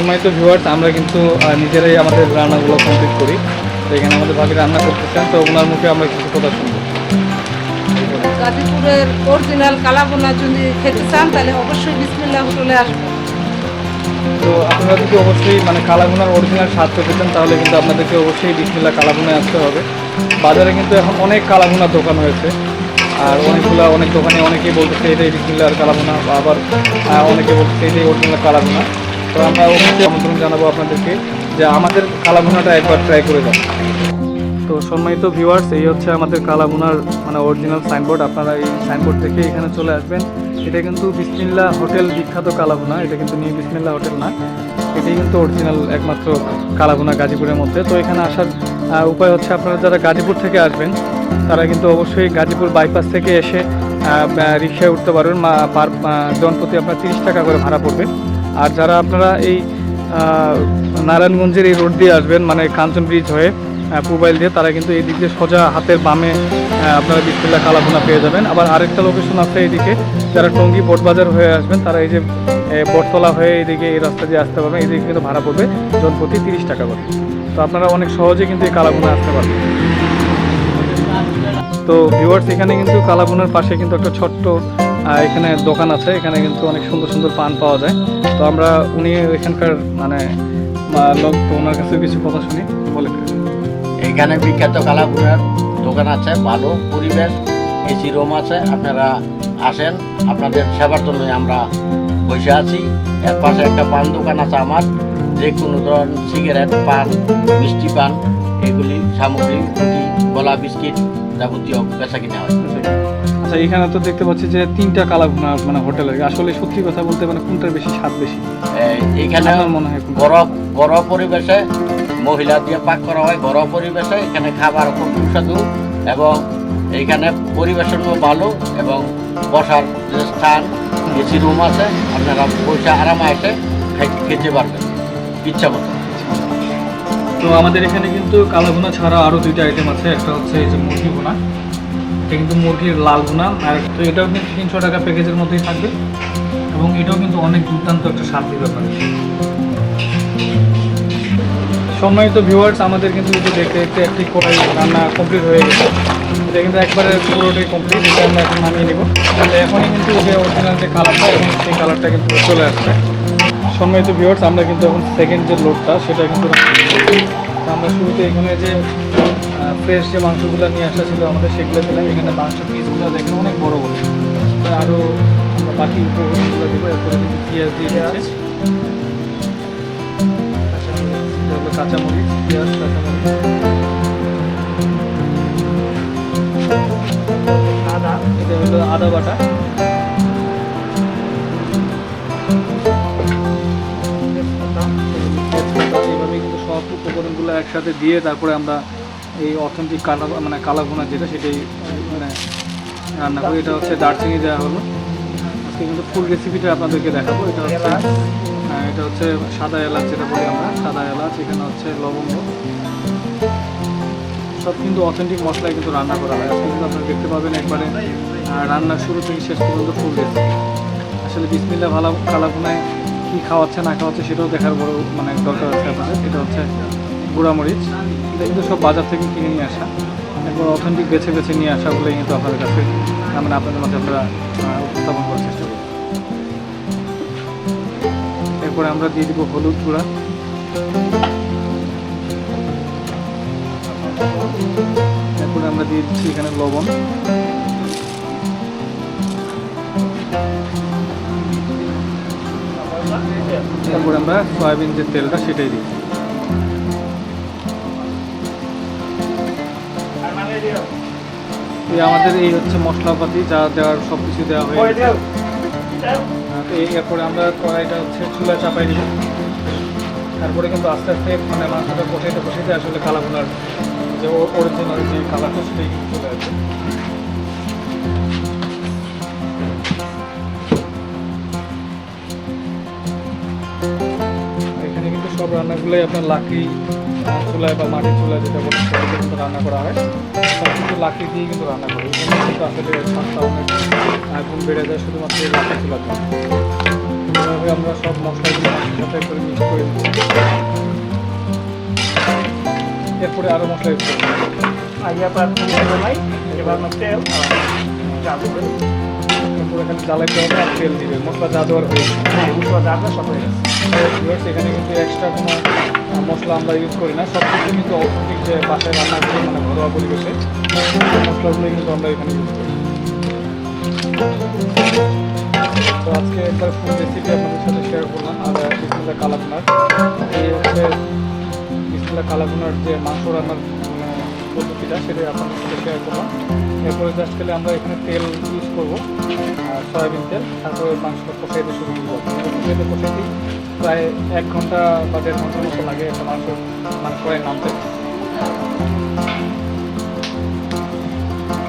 সম্মানিত ভিউয়ার্স আমরা কিন্তু নিজেরাই আমাদের রান্নাগুলো কমপ্লিট করি। তো এখানে আমাদের ভাবি রান্না করতে করতেছেন তো ওনার মুখে আমরা কিছু কথা শুনব। গাজীপুরের অরিজিনাল কালাবোনা যদি খেতে চান তাহলে অবশ্যই বিসমিল্লা হোটেলে আসবেন। তো আপনারা যদি অবশ্যই মানে কালাগুনার অরিজিনাল স্বাদ পেতে চান তাহলে কিন্তু আপনাদেরকে অবশ্যই বিসমিল্লা কালাগুনায় আসতে হবে। বাজারে কিন্তু এখন অনেক কালাগুনার দোকান হয়েছে আর অনেকগুলো অনেক দোকানে অনেকেই বলতেছে এটাই বিসমিল্লার কালাগুনা আবার অনেকে বলতেছে এটাই অরিজিনাল কালাগুনা তো আমরা অবশ্যই আমন্ত্রণ জানাব আপনাদেরকে যে আমাদের কালাগুনাটা একবার ট্রাই করে যান তো সম্মানিত ভিউয়ার্স এই হচ্ছে আমাদের কালাগুনার মানে অরিজিনাল সাইনবোর্ড আপনারা এই সাইনবোর্ড দেখে এখানে চলে আসবেন। এটা কিন্তু বিসমিল্লা হোটেল বিখ্যাত কালাগুনা এটা কিন্তু নিউ বিসমিল্লা হোটেল না। এটাই কিন্তু অরিজিনাল একমাত্র কালাগুনা গাজীপুরের মধ্যে। তো এখানে আসার উপায় হচ্ছে আপনারা যারা গাজীপুর থেকে আসবেন, তারা কিন্তু অবশ্যই গাজীপুর বাইপাস থেকে এসে রিক্সায় উঠতে পারবেন। পার জনপ্রতি আপনার তিরিশ টাকা করে ভাড়া পড়বে। আর যারা আপনারা এই নারায়ণগঞ্জের এই রোড দিয়ে আসবেন মানে কাঞ্চন ব্রিজ হয়ে আহ, পুবাইল দিয়ে তারা কিন্তু এই দিক দিয়ে সোজা হাতের বামে আপনারা বিসমিল্লা কালাভুনা পেয়ে যাবেন। আবার আরেকটা লোকেশন আছে এইদিকে যারা টঙ্গী বোটবাজার হয়ে আসবেন তারা এই যে বটতলা হয়ে এইদিকে এই রাস্তা দিয়ে আসতে পারবেন। এইদিকে কিন্তু ভাড়া পড়বে জন প্রতি তিরিশ টাকা করে। তো আপনারা অনেক সহজে কিন্তু এই কালাভুনা আসতে পারবেন। তো ভিউয়ার্স এখানে কিন্তু কালাভুনার পাশে কিন্তু একটা ছোট্ট এখানে দোকান আছে, এখানে কিন্তু অনেক সুন্দর সুন্দর পান পাওয়া যায়। তো আমরা উনি এখানকার মানে লোক, তো ওনার কাছে কিছু কথা শুনি, বলে এইখানে বিখ্যাত কালাপুরের দোকান আছে, ভালো পরিবেশ, এসি রুম আছে, আপনারা আসেন, আপনাদের সেবার জন্য আমরা বসে আছি। এর পাশে একটা পান দোকান আছে আমার যে কোনো ধরনের সিগারেট পান, মিষ্টি পান, এগুলি সামগ্রী গলা বিস্কিট যাবতীয় বেচা কিনা হয়। আচ্ছা এখানে তো দেখতে পাচ্ছি যে তিনটা কালাভুনা মানে হোটেলে আসলে সত্যি কথা বলতে মানে কোনটা বেশি স্বাদ বেশি? আমার মনে হয়? ঘরোয়া ঘরোয়া পরিবেশে মহিলা দিয়ে পাক করা হয়। ঘরোয়া পরিবেশে এখানে খাবার খুব সুস্বাদু এবং এইখানে পরিবেশনও ভালো এবং বসার যে স্থান এসি রুম আছে আপনারা বসে আরামে খাই- খেতে পারবেন। ইচ্ছা মতো। তো আমাদের এখানে কিন্তু কালাভুনা ছাড়া আরও দুইটা আইটেম আছে। একটা হচ্ছে এই যে মুরগি ভুনা এটা কিন্তু মুরগির লাল ভুনা আর তো এটাও কিন্তু তিনশো টাকা প্যাকেজের মধ্যেই থাকবে। এবং এটাও কিন্তু অনেক দুর্দান্ত একটা স্বাদের ব্যাপার। সম্মানিত ভিউয়ার্স আমাদের কিন্তু দেখতে দেখতে একটি কড়াই রান্না কমপ্লিট হয়ে গেছে। এটা কিন্তু একবারে পুরোটাই কমপ্লিট এটা আমরা এখন নামিয়ে নেব। তাহলে এখনই কিন্তু যে অরিজিনাল যে কালারটা এখন সেই কালারটা কিন্তু চলে আসছে সম্মানিত ভিউয়ার্স আমরা কিন্তু এখন সেকেন্ড যে লোডটা সেটা কিন্তু আমরা শুরুতে এখানে যে ফ্রেশ যে মাংসগুলো নিয়ে আসা ছিল আমাদের সেগুলো দিলাম। এখানে মাংস পিসগুলো দেখেন, অনেক বড় বড়। আরও আমরা বাকি উপকরণগুলো দেবো, এরপরে কিন্তু পেঁয়াজ দিয়ে দিচ্ছি। কাঁচামরিচ, পেঁয়াজ, কাঁচামরিচ। আদা, এটা হলো আদা বাটা। এইভাবে কিন্তু সব উপকরণগুলো একসাথে দিয়ে তারপরে আমরা এই অথেন্টিক কালা মানে কালা ভুনা যেটা সেটাই মানে রান্না করি। এটা হচ্ছে দারচিনি দেওয়া হলো। আজকে কিন্তু ফুল রেসিপিটা আপনাদেরকে দেখাবো। এটা হচ্ছে হ্যাঁ, এটা হচ্ছে সাদা এলাচ যেটা বলি আমরা সাদা এলাচ এখানে হচ্ছে লবঙ্গ। সব কিন্তু অথেন্টিক মশলায় কিন্তু রান্না করা হয়। আজকে কিন্তু আপনারা দেখতে পাবেন একবারে রান্নার শুরু থেকে শেষ পর্যন্ত ফুল রেসিপি আসলে বিসমিল্লা ভালা কালাভুনায় কী খাওয়াচ্ছে না খাওয়াচ্ছে সেটাও দেখার বড় মানে দরকার আছে আপনাদের। এটা হচ্ছে গুঁড়ামরিচ। এটা কিন্তু সব বাজার থেকে কিনে নিয়ে আসা। একবার অথেন্টিক বেছে বেছে নিয়ে আসা বলেই কিন্তু আপনাদের কাছে আহ, মানে আপনাদের মাঝে আমরা উপস্থাপন করার চেষ্টা করি। এরপরে আমরা দিয়ে দিব হলুদ গুঁড়া। এরপরে আমরা দিয়ে দিচ্ছি এখানে লবণ। তারপরে আমরা সয়াবিন যে তেলটা সেটাই দিই আমাদের এই হচ্ছে মশলাপাতি যা দেওয়ার সব কিছু দেওয়া হয়ে গেছে। এই এরপরে আমরা কড়াইটা হচ্ছে চুলা চাপাই দিব। তারপরে কিন্তু আস্তে আস্তে মানে মাংসটা কষাইতে কষাইতে আসলে কালাগুনার যে অরিজিনাল যে কালারটা সেটাই কিন্তু চলে এখানে কিন্তু সব রান্নাগুলোই আপনার লাকড়ি, চুলায় বা মাটির চুলায় যেটা বলে রান্না করা হয়। লাকড়ি দিয়ে কিন্তু রান্না করে। এই জন্য কিন্তু আসলে স্বাদটা অনেক গুণ বেড়ে যায় শুধুমাত্র এই লাকড়ি চুলার জন্য। এভাবে আমরা সব মশলাগুলো মাছের সাথে করে মিক্স করে দেবো এরপরে আরও মশলা ইউজ করব আগে আপনার এবার তেল এরপরে খালি জ্বালাইতে হবে আর তেল দিবে। মশলা যা দেওয়ার হয়েছে হ্যাঁ উঠবা যা সব হয়ে গেছে। এখানে কিন্তু এক্সট্রা কোনো মশলা আমরা ইউজ করি না সব কিছু কিন্তু অথেন্টিক যে বাসায় রান্না করি মানে ঘরোয়া পরিবেশে সেই মশলাগুলোই কিন্তু আমরা এখানে ইউজ করি। তো আজকে একবার ফুল রেসিপি আপনাদের সাথে শেয়ার করলাম আর বিসমিল্লা কালাগুনার। এই হচ্ছে বিসমিল্লা কালাগুনার যে মাংস রান্নার মানে, পদ্ধতিটা সেটাই আপনাদের সাথে শেয়ার করলাম। এরপরে জাস্ট খেলে আমরা এখানে তেল ইউজ করব সয়াবিন তেল, তারপরে মাংসটা কষাইতে শুরু করব। কষাইতে প্রায় এক ঘণ্টা বা দেড় ঘণ্টার মতো লাগে একটা মাংস মানে করে নামতে।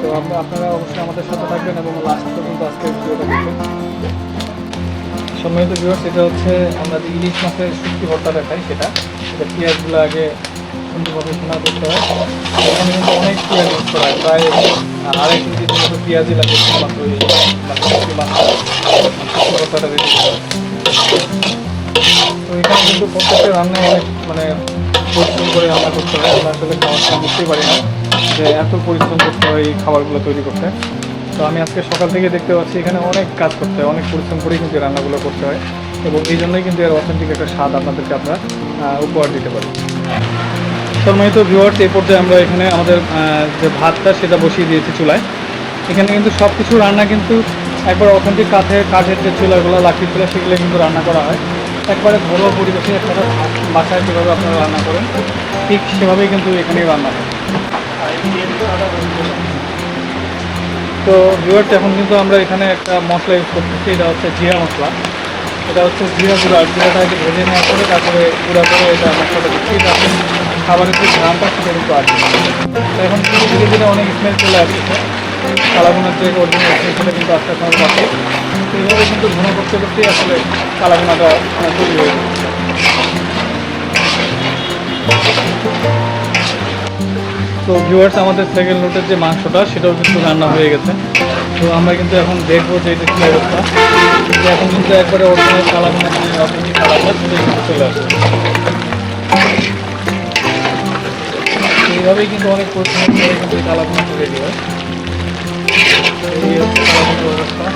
তো আমরা আপনারা অবশ্যই আমাদের সাথে থাকবেন এবং লাস্ট পর্যন্ত আজকে ভিডিওটা দেখবেন। সম্মানিত ভিউয়ার্স এটা হচ্ছে আমরা যে ইলিশ মাছের শুটকি ভর্তা দেখাই, সেটা। সেটা পেঁয়াজগুলো আগে সুন্দরভাবে সোনা করতে হয়। এখানে কিন্তু অনেক পেঁয়াজ ইউজ করা হয়। প্রায় আড়াই কেজির মতো পেঁয়াজই লাগে শুধুমাত্র এই করা হয়। তো এখানে কিন্তু প্রত্যেকটা রান্নায় অনেক মানে পরিশ্রম করে রান্না করতে হয়। আমরা আসলে খাবারটা বুঝতেই পারি না যে এত পরিশ্রম করতে হয় এই খাবারগুলো তৈরি করতে। তো আমি আজকে সকাল থেকে দেখতে পাচ্ছি এখানে অনেক কাজ করতে হয়। অনেক পরিশ্রম করেই কিন্তু রান্নাগুলো করতে হয়। এবং এই জন্যই কিন্তু এর অথেন্টিক একটা স্বাদ আপনাদেরকে আমরা উপহার দিতে পারি। সম্মানিত ভিউয়ার্স এই পর্যায়ে আমরা এখানে আমাদের যে ভাতটা সেটা বসিয়ে দিয়েছি চুলায়। এখানে কিন্তু সব কিছু রান্না কিন্তু একবার অথেন্টিক কাঠের কাঠের যে চুলাগুলো লাকড়ি চুলা, সেগুলো কিন্তু রান্না করা হয়। একবারে ঘরোয়া পরিবেশে আপনারা বাসায় যেভাবে আপনারা রান্না করেন, ঠিক সেভাবেই কিন্তু এখানেই রান্না হয়। তো ভিউয়ার্স এখন কিন্তু আমরা এখানে একটা মশলা ইউজ করতেছি, এটা হচ্ছে জিরা মশলা। এটা হচ্ছে জিরা গুঁড়া জিরাটাকে ভেজে নেওয়ার পরে তারপরে গুঁড়া করে এটা মশলাটা দিচ্ছি। আপনি খাবারের যে ঘ্রামটা সেটা কিন্তু আসবে তো এখন কিন্তু ধীরে ধীরে অনেক স্মেল চলে আসছে। কালাগুনার যে অরিজিনাল সেটা কিন্তু আস্তে আস্তে আমরা তো এইভাবে কিন্তু ঘন করতে করতেই আসলে কালাগুনাটা তৈরি হয়ে তো ভিউয়ার্স আমাদের সেকেন্ড লোটের যে মাংসটা, সেটাও কিন্তু রান্না হয়ে গেছে। তো আমরা কিন্তু এখন দেখব যে এটা কী অবস্থা। এখন কিন্তু একবারে অরিজিনাল কালাগুনা সেটা কিন্তু চলে আসে এইভাবেই কিন্তু অনেক পরিশ্রম কিন্তু কালাগুনা রেডি হয় এই হচ্ছে কালাগুনার অবস্থা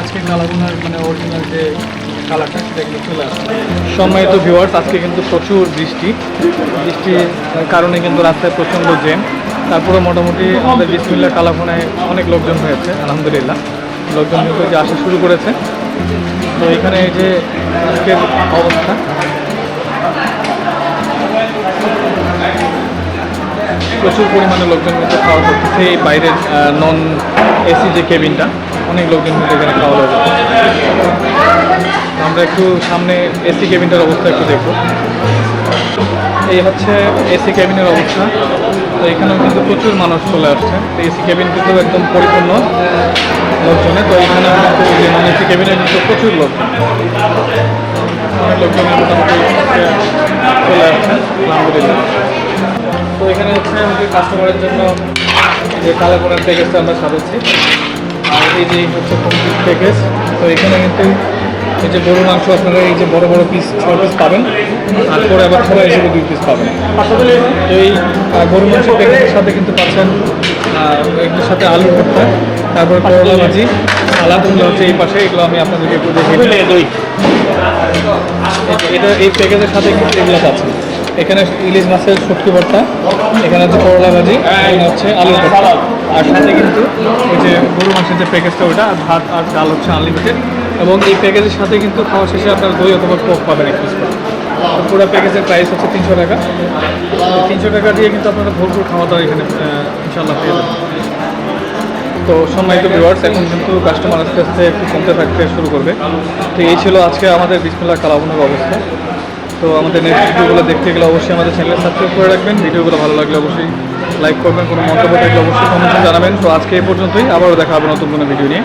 আজকে কালাগুনার মানে অরিজিনাল যে কিন্তু চলে আসে সম্মানিত ভিউয়ার্স আজকে কিন্তু প্রচুর বৃষ্টি। বৃষ্টির কারণে কিন্তু রাস্তায় প্রচণ্ড জ্যাম। তারপরে মোটামুটি আমাদের বিসমিল্লা কালাফোনায় অনেক লোকজন হয়েছে, আলহামদুলিল্লাহ। লোকজন যে আসা শুরু করেছে, তো এখানে এই যে আজকের অবস্থা। প্রচুর পরিমাণে লোকজন কিন্তু খাওয়া করতেছে, এই বাইরের নন এসি যে কেবিনটা অনেক লোকজন কিন্তু এখানে খাওয়া দাওয়া আমরা একটু সামনে এসি কেবিনটার অবস্থা একটু দেখব। এই হচ্ছে এসি কেবিনের অবস্থা। তো এখানেও কিন্তু প্রচুর মানুষ চলে আসছে। তো এসি কেবিন কিন্তু একদম পরিপূর্ণ লোকজনে। তো এখানে নন এসি কেবিনে কিন্তু প্রচুর লোকজন অনেক লোকজন মোটামুটি চলে আসছে, আলহামদুলিল্লাহ। তো এখানে হচ্ছে আমাদের কাস্টমারের জন্য যে কালার করার প্যাকেজটা আমরা সাজাচ্ছি। আর এই যে হচ্ছে কমপ্লিট প্যাকেজ তো এখানে কিন্তু এই যে গরু মাংস আপনারা এই যে বড় বড় পিস ছয় পিস পাবেন আর পরে আবার ছোলা হিসেবে দুই পিস পাবেন। তো এই গরু মাংসের প্যাকেজের সাথে কিন্তু পাচ্ছেন এগুলোর সাথে আলু ভর্তা, তারপরে করলা ভাজি সালাদগুলো হচ্ছে এই পাশে, এগুলো আমি আপনাদেরকে একটু দিই। এটা এই প্যাকেজের সাথে কিন্তু এগুলো পাচ্ছেন। এখানে ইলিশ মাছের শুটকি ভর্তা, এখানে হচ্ছে করলা ভাজি হচ্ছে আলু ভর্তা। আর সাথে কিন্তু ওই যে গরু মাংসের যে প্যাকেজটা, ওটা ভাত আর ডাল হচ্ছে আনলিমিটেড এবং এই প্যাকেজের সাথে কিন্তু খাওয়া শেষে আপনার দই অথবা কোক পাবেন এক পিস পুরো প্যাকেজের প্রাইস হচ্ছে তিনশো টাকা। তিনশো টাকা দিয়ে কিন্তু আপনারা ভরপুর খাওয়া দাওয়া এখানে ইনশাল্লাহ পেয়ে যাবেন। তো সম্মানিত ভিউয়ার্স এখন কিন্তু কাস্টমার আস্তে আস্তে একটু কমতে থাকতে শুরু করবে। তো এই ছিল আজকে আমাদের বিসমিল্লা কালাবনের অবস্থা। তো আমাদের নেক্সট ভিডিওগুলো দেখতে গেলে অবশ্যই আমাদের চ্যানেলে সাবস্ক্রাইব করে রাখবেন। ভিডিওগুলো ভালো লাগলে অবশ্যই লাইক করবেন, কোনো মন্তব্য থাকলে অবশ্যই কমেন্টে জানাবেন। তো আজকে এই পর্যন্তই, আবারও দেখা হবে নতুন কোনো ভিডিও নিয়ে।